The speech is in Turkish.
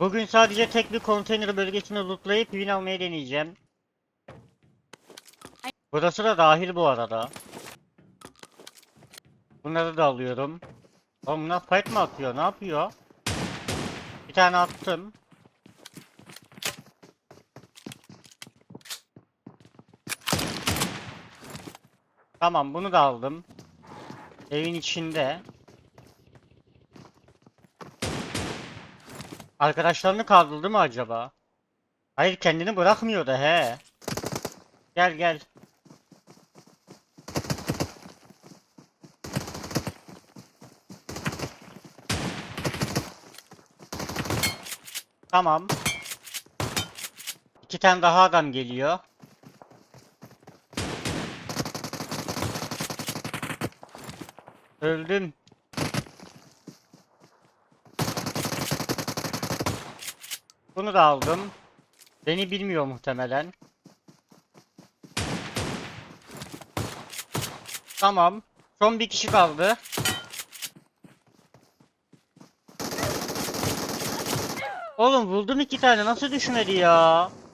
Bugün sadece tek bir konteyner bölgesini lootlayıp win almayı deneyeceğim. Burası da dahil bu arada. Bunları da alıyorum. Oğlum bunlar fight mı atıyor? Ne yapıyor? Bir tane attım. Tamam bunu da aldım. Evin içinde. Arkadaşlarını kaldırdı mı acaba? Hayır kendini bırakmıyor da he. Gel gel. Tamam. İki tane daha adam geliyor. Öldüm. Bunu da aldım. Beni bilmiyor muhtemelen. Tamam. Son bir kişi kaldı. Oğlum buldum iki tane nasıl düşmedi ya?